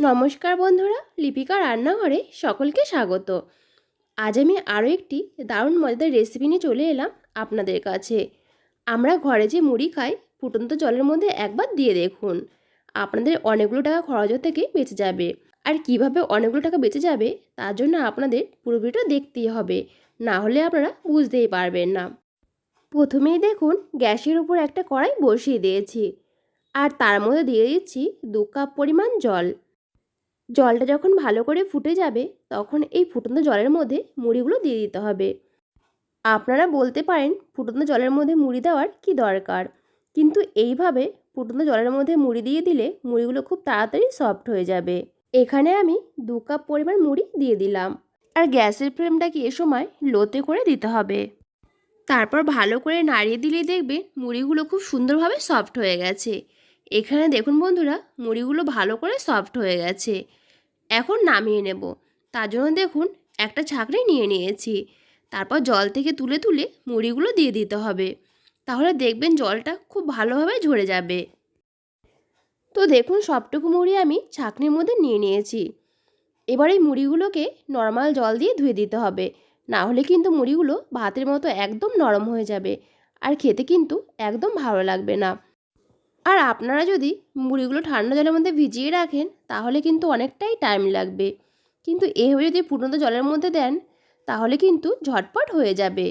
নমস্কার বন্ধুরা, লিপিকা রান্নাঘরে সকলকে স্বাগত। আজ আমি আরও একটি দারুণ মজাদার রেসিপি নিয়ে চলে এলাম আপনাদের কাছে। আমরা ঘরে যে মুড়ি খাই, ফুটন্ত জলের মধ্যে একবার দিয়ে দেখুন। আপনাদের অনেকগুলো টাকা খরচের থেকে বেঁচে যাবে। আর কীভাবে অনেকগুলো টাকা বেঁচে যাবে, তার জন্য আপনাদের পুরো ভিডিওটা দেখতেই হবে। না হলে আপনারা বুঝতেই পারবেন না। প্রথমেই দেখুন, গ্যাসের উপর একটা কড়াই বসিয়ে দিয়েছি। আর তার মধ্যে দিয়ে দিচ্ছি দু কাপ পরিমাণ জল। জলটা যখন ভালো করে ফুটে যাবে, তখন এই ফুটন্ত জলের মধ্যে মুড়িগুলো দিয়ে দিতে হবে। আপনারা বলতে পারেন ফুটন্ত জলের মধ্যে মুড়ি দেওয়ার কি দরকার? কিন্তু এইভাবে ফুটন্ত জলের মধ্যে মুড়ি দিয়ে দিলে মুড়িগুলো খুব তাড়াতাড়ি সফট হয়ে যাবে। এখানে আমি দু কাপ পরিমাণ মুড়ি দিয়ে দিলাম। আর গ্যাসের ফ্লেমটাকে এ সময় লোতে করে দিতে হবে। তারপর ভালো করে নাড়িয়ে দিলেই দেখবেন মুড়িগুলো খুব সুন্দরভাবে সফট হয়ে গেছে। এখানে দেখুন বন্ধুরা, মুড়িগুলো ভালো করে সফট হয়ে গেছে। এখন নামিয়ে নেব। তার জন্য দেখুন, একটা ছাঁকনি নিয়ে নিয়েছি। তারপর জল থেকে তুলে তুলে মুড়িগুলো দিয়ে দিতে হবে। তাহলে দেখবেন জলটা খুব ভালোভাবে ঝরে যাবে। তো দেখুন, সবটুকু মুড়ি আমি ছাঁকনির মধ্যে নিয়ে নিয়েছি। এবার এই মুড়িগুলোকে নর্মাল জল দিয়ে ধুয়ে দিতে হবে। না হলে কিন্তু মুড়িগুলো ভাতের মতো একদম নরম হয়ে যাবে। আর খেতে কিন্তু একদম ভালো লাগবে না। আর আপনারা যদি মুড়িগুলো ঠান্ডা জলের মধ্যে ভিজিয়ে রাখেন, তাহলে কিন্তু অনেকটাই টাইম লাগবে। কিন্তু এভাবে যদি ফুটন্ত জলের মধ্যে দেন, তাহলে কিন্তু ঝটপট হয়ে যাবে।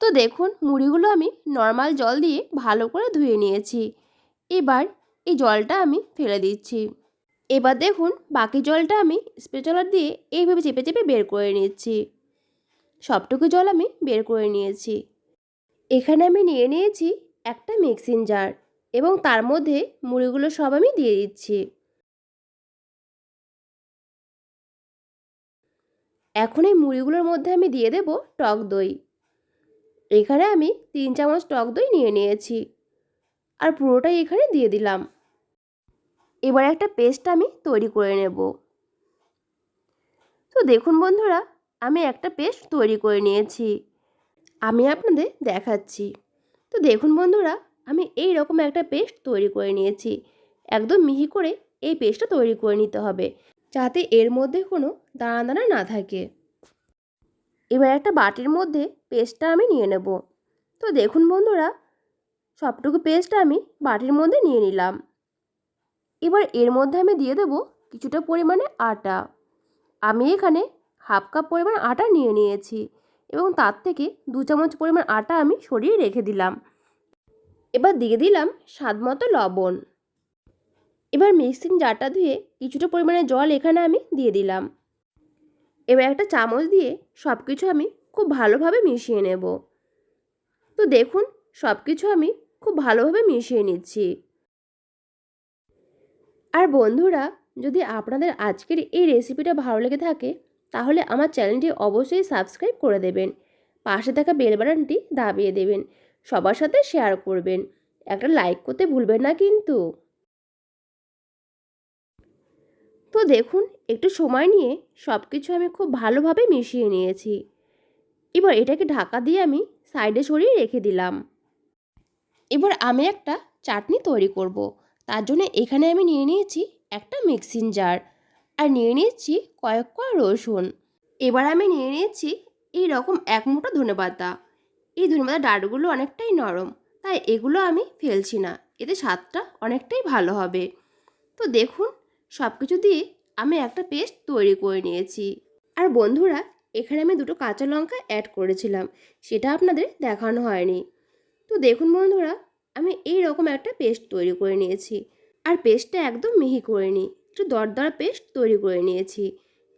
তো দেখুন, মুড়িগুলো আমি নর্মাল জল দিয়ে ভালো করে ধুয়ে নিয়েছি। এবার এই জলটা আমি ফেলে দিচ্ছি। এবার দেখুন, বাকি জলটা আমি স্পেচলার দিয়ে এইভাবে চেপে চেপে বের করে নিচ্ছি। সবটুকু জল আমি বের করে নিয়েছি। এখানে আমি নিয়ে নিয়েছি একটা মিক্সিং জার এবং তার মধ্যে মুড়িগুলো সব আমি দিয়ে দিচ্ছি। এখন এই মুড়িগুলোর মধ্যে আমি দিয়ে দেব টক দই। এখানে আমি তিন চামচ টক দই নিয়ে নিয়েছি আর পুরোটাই এখানে দিয়ে দিলাম। এবার একটা পেস্ট আমি তৈরি করে নেব। তো দেখুন বন্ধুরা, আমি একটা পেস্ট তৈরি করে নিয়েছি। আমি আপনাদের দেখাচ্ছি। তো দেখুন বন্ধুরা আমি এই রকম একটা পেস্ট তৈরি করে নিয়েছি। একদম মিহি করে এই পেস্টটা তৈরি করে নিতে হবে, যাতে এর মধ্যে কোনো দানা দানা না থাকে। এবার একটা বাটির মধ্যে পেস্টটা আমি নিয়ে নেব। তো দেখুন বন্ধুরা, সবটুকু পেস্টটা আমি বাটির মধ্যে নিয়ে নিলাম। এবার এর মধ্যে আমি দিয়ে দেবো কিছুটা পরিমাণে আটা। আমি এখানে হাফ কাপ পরিমাণ আটা নিয়ে নিয়েছি এবং তার থেকে দু চামচ পরিমাণ আটা আমি সরিয়ে রেখে দিলাম। এবার দিয়ে দিলাম স্বাদ মতো লবণ। এবার মিক্সিং জারটা ধুয়ে কিছুটা পরিমাণে জল এখানে আমি দিয়ে দিলাম। এবার একটা চামচ দিয়ে সব কিছু আমি খুব ভালোভাবে মিশিয়ে নেব। তো দেখুন সব কিছু আমি খুব ভালোভাবে মিশিয়ে নিচ্ছি। আর বন্ধুরা, যদি আপনাদের আজকের এই রেসিপিটা ভালো লেগে থাকে, তাহলে আমার চ্যানেলটি অবশ্যই সাবস্ক্রাইব করে দেবেন। পাশে থাকা বেল বাটনটি দাবিয়ে দেবেন। সবার সাথে শেয়ার করবেন। একটা লাইক করতে ভুলবেন না কিন্তু। তো দেখুন, একটু সময় নিয়ে সব কিছু আমি খুব ভালোভাবে মিশিয়ে নিয়েছি। এবার এটাকে ঢাকা দিয়ে আমি সাইডে সরিয়ে রেখে দিলাম। এবার আমি একটা চাটনি তৈরি করব। তার জন্য এখানে আমি নিয়ে নিয়েছি একটা মিক্সিং জার আর নিয়ে নিয়েছি কয়েক কোয়া রসুন। এবার আমি নিয়ে নিয়েছি এই রকম এক মুঠো ধনে পাতা এই ধনেপাতা ডাঁটগুলো অনেকটাই নরম, তাই এগুলো আমি ফেলছি না। এতে স্বাদটা অনেকটাই ভালো হবে। তো দেখুন সব কিছু দিয়ে আমি একটা পেস্ট তৈরি করে নিয়েছি। আর বন্ধুরা, এখানে আমি দুটো কাঁচা লঙ্কা অ্যাড করেছিলাম, সেটা আপনাদের দেখানো হয়নি। তো দেখুন বন্ধুরা, আমি এই রকম একটা পেস্ট তৈরি করে নিয়েছি। আর পেস্টটা একদম মিহি করে নিই একটু দরদরা পেস্ট তৈরি করে নিয়েছি।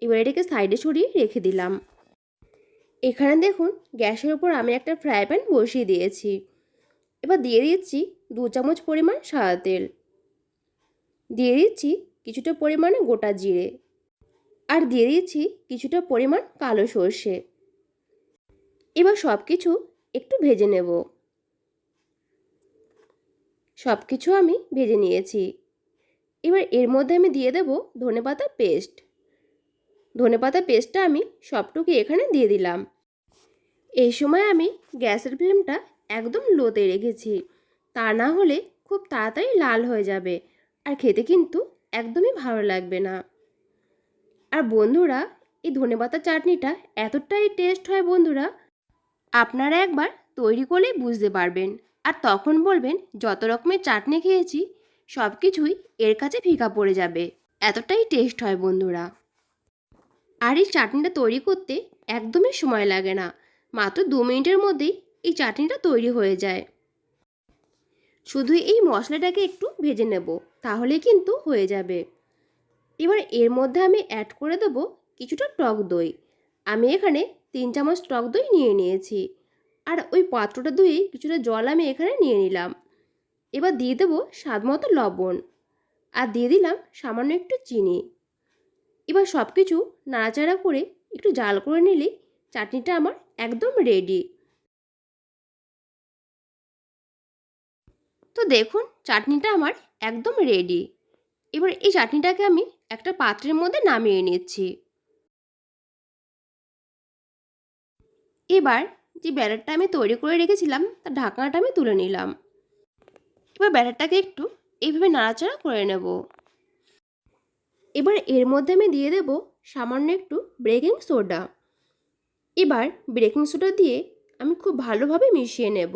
এবার এটাকে সাইডে সরিয়ে রেখে দিলাম। এখানে দেখুন, গ্যাসের ওপর আমি একটা ফ্রাই প্যান বসিয়ে দিয়েছি। এবার দিয়ে দিচ্ছি দু চামচ পরিমাণ সাদা তেল। দিয়ে দিচ্ছি কিছুটা পরিমাণে গোটা জিরে। আর দিয়ে দিচ্ছি কিছুটা পরিমাণ কালো সর্ষে। এবার সব কিছু একটু ভেজে নেব। সব কিছু আমি ভেজে নিয়েছি। এবার এর মধ্যে আমি দিয়ে দেব ধনেপাতা পেস্ট। ধনেপাতা পেস্টটা আমি সবটুকু এখানে দিয়ে দিলাম। এই সময় আমি গ্যাসের ফ্লেমটা একদম লোতে রেখেছি। তা না হলে খুব তাড়াতাড়ি লাল হয়ে যাবে আর খেতে কিন্তু একদমই ভালো লাগবে না। আর বন্ধুরা, এই ধনেপাতা চাটনিটা এতটাই টেস্ট হয় বন্ধুরা, আপনারা একবার তৈরি করলেই বুঝতে পারবেন। আর তখন বলবেন যত রকমের চাটনি খেয়েছি, সব কিছুই এর কাছে ফিকা পড়ে যাবে। এতটাই টেস্ট হয় বন্ধুরা। আর এই চাটনিটা তৈরি করতে একদমই সময় লাগে না। মাত্র দু মিনিটের মধ্যেই এই চাটনিটা তৈরি হয়ে যায়। শুধু এই মশলাটাকে একটু ভেজে নেব তাহলে কিন্তু হয়ে যাবে। এবার এর মধ্যে আমি অ্যাড করে দেবো কিছুটা টক দই। আমি এখানে তিন চামচ টক দই নিয়ে নিয়েছি। আর ওই পাত্রটা ধুয়ে কিছুটা জল আমি এখানে নিয়ে নিলাম। এবার দিয়ে দেবো স্বাদ মতো লবণ। আর দিয়ে দিলাম সামান্য একটু চিনি। এবার সব কিছু নাড়াচাড়া করে একটু জাল করে নিলেই চাটনিটা আমার একদম রেডি তো দেখুন, চাটনিটা আমার একদম রেডি এবার এই চাটনিটাকে আমি একটা পাত্রের মধ্যে নামিয়ে নিচ্ছি। এবার যে ব্যাটারটা আমি তৈরি করে রেখেছিলাম, তার ঢাকনাটা আমি তুলে নিলাম। এবার ব্যাটারটাকে একটু এইভাবে নাড়াচাড়া করে নেব। এবার এর মধ্যে আমি দিয়ে দেব সামান্য একটু বেকিং সোডা এবার বেকিং সোডা দিয়ে আমি খুব ভালোভাবে মিশিয়ে নেব।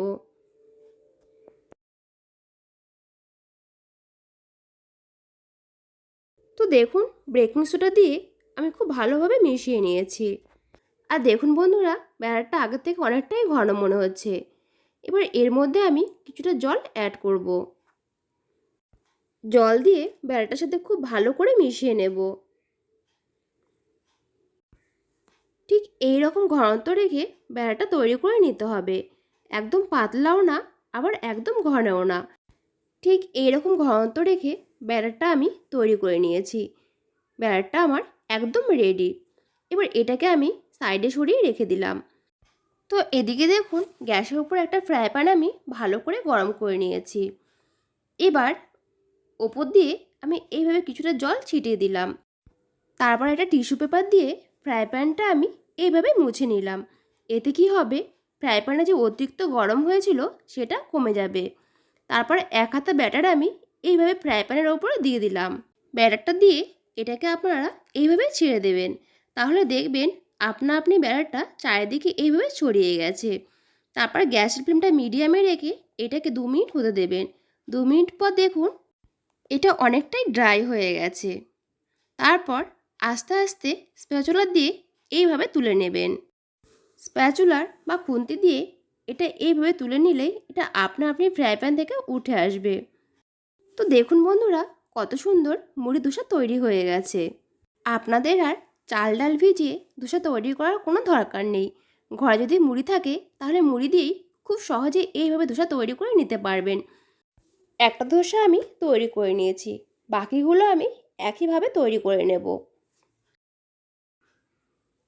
তো দেখুন বেকিং সোডা দিয়ে আমি খুব ভালোভাবে মিশিয়ে নিয়েছি। আর দেখুন বন্ধুরা, ব্যাটারটা আগের থেকে অনেকটাই ঘন মনে হচ্ছে। এবার এর মধ্যে আমি কিছুটা জল অ্যাড করব। জল দিয়ে ব্যাটারটার সাথে খুব ভালো করে মিশিয়ে নেব। ঠিক এই রকম ঘনত্ব রেখে বেড়াটা তৈরি করে নিতে হবে। একদম পাতলাও না, আবার একদম ঘনও না। ঠিক এই রকম ঘনত্ব রেখে ব্যাটারটা আমি তৈরি করে নিয়েছি। ব্যাটারটা আমার একদম রেডি এবার এটাকে আমি সাইডে সরিয়ে রেখে দিলাম। তো এদিকে দেখুন, গ্যাসের উপর একটা ফ্রাই প্যান আমি ভালো করে গরম করে নিয়েছি। এবার ওপর দিয়ে আমি এইভাবে কিছুটা জল ছিটিয়ে দিলাম। তারপর একটা টিস্যু পেপার দিয়ে ফ্রাই প্যানটা আমি এইভাবে মুছে নিলাম। এতে কি হবে? ফ্রাই প্যানে যে অতিরিক্ত গরম হয়েছিল, সেটা কমে যাবে। তারপর এক হাতা ব্যাটার আমি এইভাবে ফ্রাই প্যানের ওপরে দিয়ে দিলাম। ব্যাটারটা দিয়ে এটাকে আপনারা এইভাবে ছেড়ে দেবেন। তাহলে দেখবেন আপনা আপনি ব্যাটারটা চারিদিকে এইভাবে ছড়িয়ে গেছে। তারপর গ্যাসের ফ্লেমটা মিডিয়ামে রেখে এটাকে দু মিনিট হতে দেবেন। দু মিনিট পর দেখুন, এটা অনেকটাই ড্রাই হয়ে গেছে। তারপর আস্তে আস্তে স্প্যাচুলার দিয়ে এইভাবে তুলে নেবেন। স্প্যাচুলার বা খুন্তি দিয়ে এটা এইভাবে তুলে নিলেই এটা আপনা আপনি ফ্রাই প্যান থেকে উঠে আসবে। তো দেখুন বন্ধুরা, কত সুন্দর মুড়ি ধোসা তৈরি হয়ে গেছে। আপনাদের আর চাল ডাল ভিজিয়ে ধোসা তৈরি করার কোনো দরকার নেই। ঘরে যদি মুড়ি থাকে, তাহলে মুড়ি দিয়েই খুব সহজে এইভাবে ধোসা তৈরি করে নিতে পারবেন। একটা ধোসা আমি তৈরি করে নিয়েছি, বাকিগুলো আমি একইভাবে তৈরি করে নেব।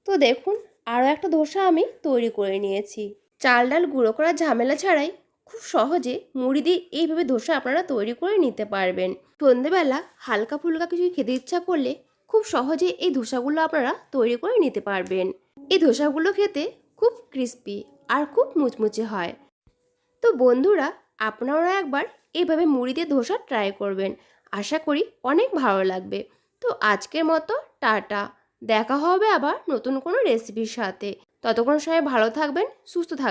তো দেখুন, আরও একটা ধোসা আমি তৈরি করে নিয়েছি। চাল ডাল গুঁড়ো করার ঝামেলা ছাড়াই খুব সহজে মুড়ি দিয়ে এইভাবে ধোসা আপনারা তৈরি করে নিতে পারবেন। সন্ধেবেলা হালকা ফুলকা কিছু খেতে ইচ্ছা করলে খুব সহজে এই ধোসাগুলো আপনারা তৈরি করে নিতে পারবেন। এই ধোসাগুলো খেতে খুব ক্রিস্পি আর খুব মুচমুচে হয়। তো বন্ধুরা আপনারা একবার এইভাবে মুড়ি দিয়ে ধোসা ট্রাই করবেন। আশা করি অনেক ভালো লাগবে। তো আজকের মতো, টাটা। দেখা হবে আবার নতুন কোনো রেসিপির সাথে। ততক্ষণ সবাই ভালো থাকবেন সুস্থ থাকবেন।